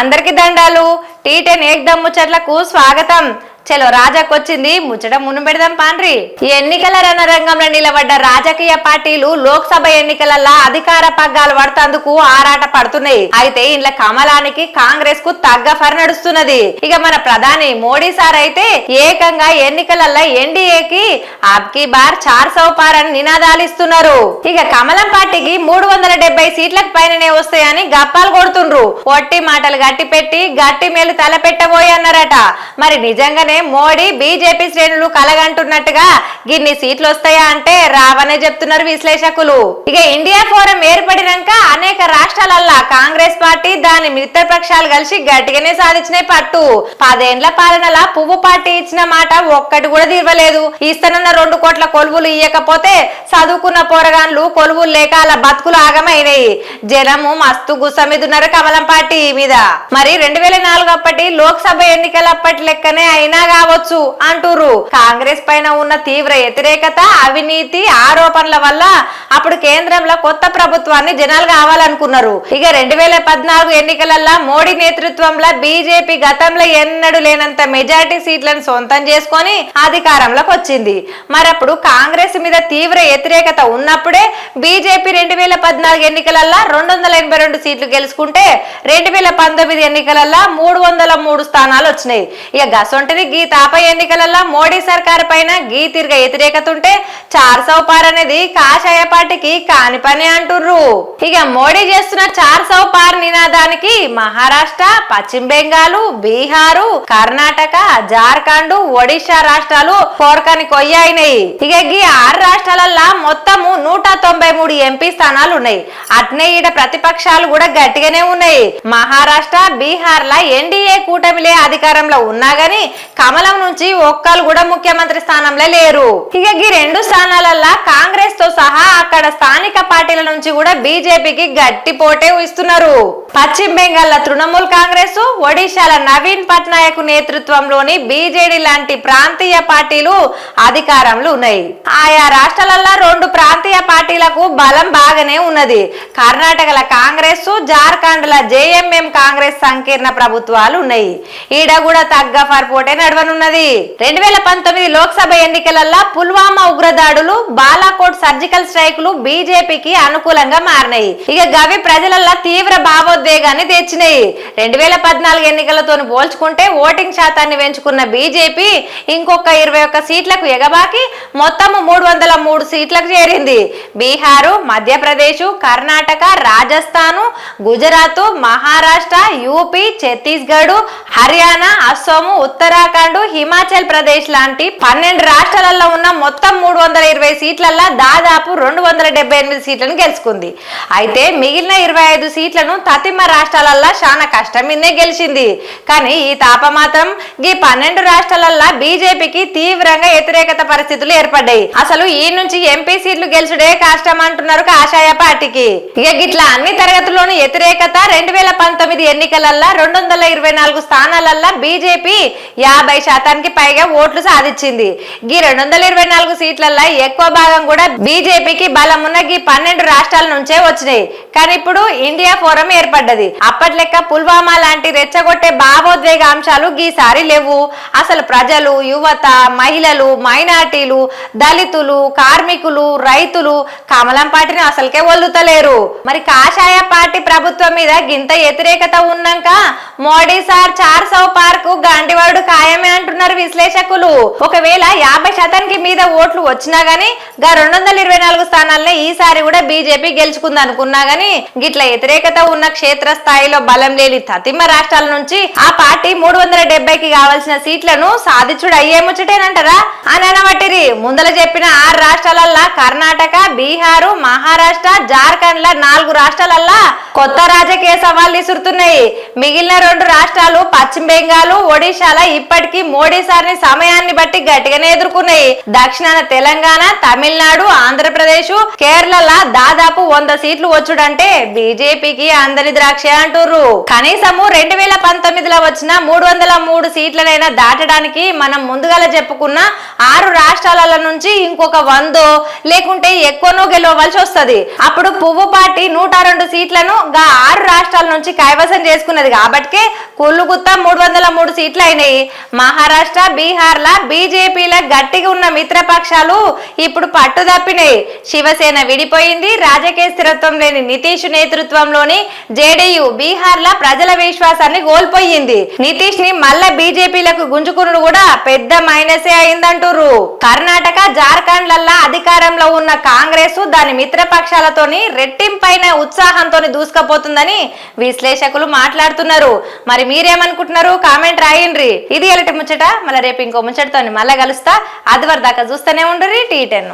అందరికి దండాలు. Tea ten ఏక్ దమ్ముచ్చట్లకు స్వాగతం. చలో రాజాకొచ్చింది. ముచ్చట మును పెడదాం పాండ్రి. ఈ ఎన్నికల రణరంగంలో నిలబడ్డ రాజకీయ పార్టీలు లోక్సభ ఎన్నికలలో అధికార పగ్గాలు పడతందుకు ఆరాట పడుతున్నాయి. అయితే ఇంట్లో కమలానికి కాంగ్రెస్కు తగ్గ ఫర్ నడుస్తున్నది. ఇక మన ప్రధాని మోడీ సార్ అయితే ఏకంగా ఎన్నికలలో ఎన్డీఏకి అబ్కి బార్ చార్ సౌ పార్ అని నినాదాలు ఇస్తున్నారు. ఇక కమలం పార్టీకి మూడు వందల డెబ్బై సీట్లకు పైననే వస్తాయని గప్పాలు కొడుతుండ్రు. పొట్టి మాటలు గట్టి పెట్టి గట్టి మేలు తలపెట్టబోయి అన్నారట మరి నిజంగానే మోడీ బీజేపీ శ్రేణులు కలగంటున్నట్టుగా గిన్ని సీట్లు వస్తాయా అంటే రావనే చెప్తున్నారు విశ్లేషకులు. ఇక ఇండియా ఫోరం ఏర్పడినాక అనేక రాష్ట్రాలల్లా కాంగ్రెస్ పార్టీ దాని మిత్రపక్షాలు కలిసి గట్టిగానే సాధించినాయి పట్టు. పదేండ్ల పాలనలా పువ్వు పార్టీ ఇచ్చిన మాట ఒక్కటి కూడా తీరవలేదు ఇస్తానన్న రెండు కోట్ల కొలువులు ఇయ్యకపోతే చదువుకున్న పోరగాన్లు కొలువులు లేక అలా బతుకులు ఆగమైనాయి. జనము మస్తు గుసమిదున్నారు కమలం పార్టీ మీద. మరి రెండు వేల నాలుగు అప్పటి లోక్సభ ఎన్నికల అప్పటి లెక్కనే అయినా కావచ్చు అంటురు కాంగ్రెస్ పైన ఉన్న తీవ్ర వ్యతిరేకత అవినీతి ఆరోపణల వల్ల అప్పుడు కేంద్రంలో కొత్త ప్రభుత్వాన్ని జనాలు కావాలనుకున్నారు. ఇక రెండు వేల పద్నాలుగు ఎన్నికలల్లో మోడీ నేతృత్వంలో బీజేపీ గతంలో ఎన్నడూ లేనంత మెజార్టీ సీట్లను సొంతం చేసుకొని అధికారంలోకి వచ్చింది. మరప్పుడు కాంగ్రెస్ మీద తీవ్ర వ్యతిరేకత ఉన్నప్పుడే బీజేపీ రెండు వేల పద్నాలుగు ఎన్నికలల్లో రెండు వందల ఎనభై రెండు సీట్లు గెలుచుకుంటే రెండు వేల పంతొమ్మిది ఎన్నికలల్లో మూడు వందల మూడు స్థానాలు వచ్చినాయి. ఇక గసొంటిది ఈ తాపై ఎన్నికలలో మోడీ సర్కార్ పైన గీ తిరగ వ్యతిరేకత ఉంటే చార్ సౌపార్ అనేది కాషాయ పార్టీకి కాని పని అంటుర్రు. ఇక మోడీ చేస్తున్న చార్ సౌ నినాదానికి మహారాష్ట్ర పశ్చిమ బెంగాల్ బీహారు కర్ణాటక జార్ఖండ్ ఒడిశా రాష్ట్రాలు కోరకని కొయ్యాయినాయి. ఇక గీ ఆరు రాష్ట్రాలల్లో మొత్తము నూట తొంభై మూడు ఎంపీ స్థానాలు ఉన్నాయి. అట్నే ఈడ ప్రతిపక్షాలు కూడా గట్టిగానే ఉన్నాయి. మహారాష్ట్ర బీహార్ లా ఎన్డీఏ కూటమిలే అధికారంలో ఉన్నా గాని కమలం నుంచి ఒక్కరు కూడా ముఖ్యమంత్రి స్థానంలో లేరు. ఇక ఈ రెండు స్థానాలల్లో కాంగ్రెస్తో సహా అక్కడ స్థానిక పార్టీల నుంచి కూడా బీజేపీకి గట్టి పోటే ఇస్తున్నారు. పశ్చిమ బెంగాల్ తృణమూల్ కాంగ్రెస్ ఒడిశాల నవీన్ పట్నాయక్ నేతృత్వంలోని బీజేడీ లాంటి ప్రాంతీయ పార్టీలు అధికారంలో ఉన్నాయి. ఆయా రాష్ట్రాలలో రెండు ప్రాంతీయ పార్టీలకు బలం బాగానే ఉన్నది. కర్ణాటకల కాంగ్రెస్ జార్ఖండ్ ల జేఎంఎం కాంగ్రెస్ సంకీర్ణ ప్రభుత్వాలు ఉన్నాయి. ఈడ కూడా తగ్గ ఫర్పోటే నడవనున్నది. రెండు వేల పంతొమ్మిది లోక్సభ ఎన్నికలలో పుల్వామా ఉగ్రదాడులు బాలాకోట్ సర్జికల్ స్ట్రైకులు బీజేపీకి అనుకూలంగా మారినాయి. ఇక గవి ప్రజలల్లో తీవ్ర భావోద్వేగాన్ని తెచ్చినాయి. రెండు వేల పద్నాలుగు ఎన్నికలతో పోల్చుకుంటే ఓటింగ్ శాతాన్ని పెంచుకున్న బీజేపీ ఇంకొక ఇరవై ఒక్క సీట్లకు ఎగబాకి మొత్తం మూడు వందల మూడు సీట్లకు చేరింది. బీహారు మధ్యప్రదేశ్ కర్ణాటక రాజస్థాను గుజరాత్ మహారాష్ట్ర యూపీ ఛత్తీస్గఢ్ హర్యానా అస్సోము ఉత్తరాఖండ్ హిమాచల్ ప్రదేశ్ లాంటి పన్నెండు రాష్ట్రాలలో ఉన్న మొత్తం మూడు వందల ఇరవై సీట్లల్లో దాదాపు రెండు వందల డెబ్బై ఎనిమిది సీట్లను గెలుచుకుంది. అయితే మిగిలిన ఇరవై ఐదు సీట్లను తతిమ రాష్ట్రాలల్లో చాలా కష్టం మీదే గెలిచింది. కానీ ఈ తాప మాత్రం ఈ పన్నెండు రాష్ట్రాలల్లో బీజేపీకి తీవ్రంగా వ్యతిరేకత పరిస్థితులు ఏర్పడ్డాయి. అసలు ఈ నుంచి ఎంపీ సీట్లు గెలుచుడే కష్టం అంటున్నారు కాషాయ పార్టీకి. ఇక గిట్లా అన్ని తరగతుల్లోనూ వ్యతిరేకత రెండు వేల పంతొమ్మిది ఎన్నికల ఎన్నికలల్లో రెండు వందల ఇరవై నాలుగు స్థానాలల్లో బీజేపీ యాభై శాతానికి పైగా ఓట్లు సాధించింది. ఈ రెండు వందల ఇరవై నాలుగు సీట్లల్లో ఎక్కువ భాగం కూడా బీజేపీకి బలం ఉన్న ఈ పన్నెండు రాష్ట్రాల నుంచే వచ్చినాయి. కానీ ఇప్పుడు ఇండియా ఫోరం ఏర్పడ్డది. అప్పట్లెక్క పుల్వామా లాంటి రెచ్చగొట్టే భావోద్వేగ అంశాలు ఈసారి లేవు. అసలు ప్రజలు యువత మహిళలు మైనార్టీలు దళితులు కార్మికులు రైతులు కమలం పార్టీని అసలుకే వదులుతలేరు. మరి కాషాయ పార్టీ ప్రభుత్వం మీద గింత వ్యతిరేకత ఉన్న ఉన్నాక మోడీ సార్ చార్ సౌ పార్క్ గాంధీవాడు ఖాయమే అంటున్నారు విశ్లేషకులు. ఒకవేళ యాభై శాతానికి మీద ఓట్లు వచ్చినా గానీ గా రెండు వందల ఇరవై నాలుగు స్థానాలనే ఈసారి కూడా బీజేపీ గెలుచుకుంది అనుకున్నా గానీ గిట్ల వ్యతిరేకత ఉన్న క్షేత్ర స్థాయిలో బలం లేని తతిమ రాష్ట్రాల నుంచి ఆ పార్టీ మూడు వందల డెబ్బైకి కావాల్సిన సీట్లను సాధించుడు అయ్యే ముచ్చటేనంటారా? అని అనబట్టిరి ముందల చెప్పిన ఆరు రాష్ట్రాలల్లా కర్ణాటక బీహారు మహారాష్ట్ర జార్ఖండ్ నాలుగు రాష్ట్రాలల్లా కొత్త రాజకీయ సవాళ్ళు ఇసురుతున్నాయి. మిగిలిన రెండు రాష్ట్రాలు పశ్చిమ బెంగాల్ ఒడిశాల ఇప్పటికీ మోడీ సార్ని సమయాన్ని బట్టి గట్టిగానే ఎదుర్కొన్నాయి. దక్షిణాన తెలంగాణ తమిళనాడు ఆంధ్రప్రదేశ్ కేరళ దాదాపు వంద సీట్లు వచ్చుడంటే బీజేపీకి అందరి ద్రాక్ష అంటుర్రు. కనీసము రెండు వేల పంతొమ్మిదిలో వచ్చిన మూడు వందల మూడు సీట్లనైనా దాటడానికి మనం ముందుగాల చెప్పుకున్న ఆరు రాష్ట్రాల నుంచి ఇంకొక వందో లేకుంటే ఎక్కువనో గెలవలసి గెలవవలసి వస్తది. అప్పుడు పువ్వు పార్టీ నూట రెండు సీట్లను గా ఆరు రాష్ట్రాల నుంచి కైవసం చేసుకున్నది. కాబట్టి కుళ్ళు గుత్త మూడు వందల మూడు సీట్లు అయినాయి మహారాష్ట్ర బీహార్ లా బీజేపీల గట్టిగా ఉన్న మిత్రపక్షాలు ఇప్పుడు పట్టు తప్పినాయి. శివసేన విడిపోయింది. రాజకీయ స్థిరత్వం లేని నితీష్ నేతృత్వంలోని జేడీయూ బీహార్ ల ప్రజల విశ్వాసాన్ని కోల్పోయింది. నితీష్ని మళ్ళా బీజేపీలకు గుంజుకునుడు కూడా పెద్ద మైనసే అయిందంటుర్రు. కర్ణాటక జార్ఖండ్ లల్లా అధికారంలో ఉన్న కాంగ్రెస్ దాని మిత్రపక్షాలతోని రెట్టింపైన ఉత్సాహంతో దూసుకపోతుందని విశ్లేషకులు మాట్లాడుతున్నారు. మరి మీరేమనుకుంటున్నారు? కామెంట్ రాయండి. ఇది ఎలటి ముచ్చట. మళ్ళీ రేపు ఇంకో ముచ్చటతో మళ్ళీ కలుస్తా. అది దాకా చూస్తూనే ఉండరు టీ టెన్.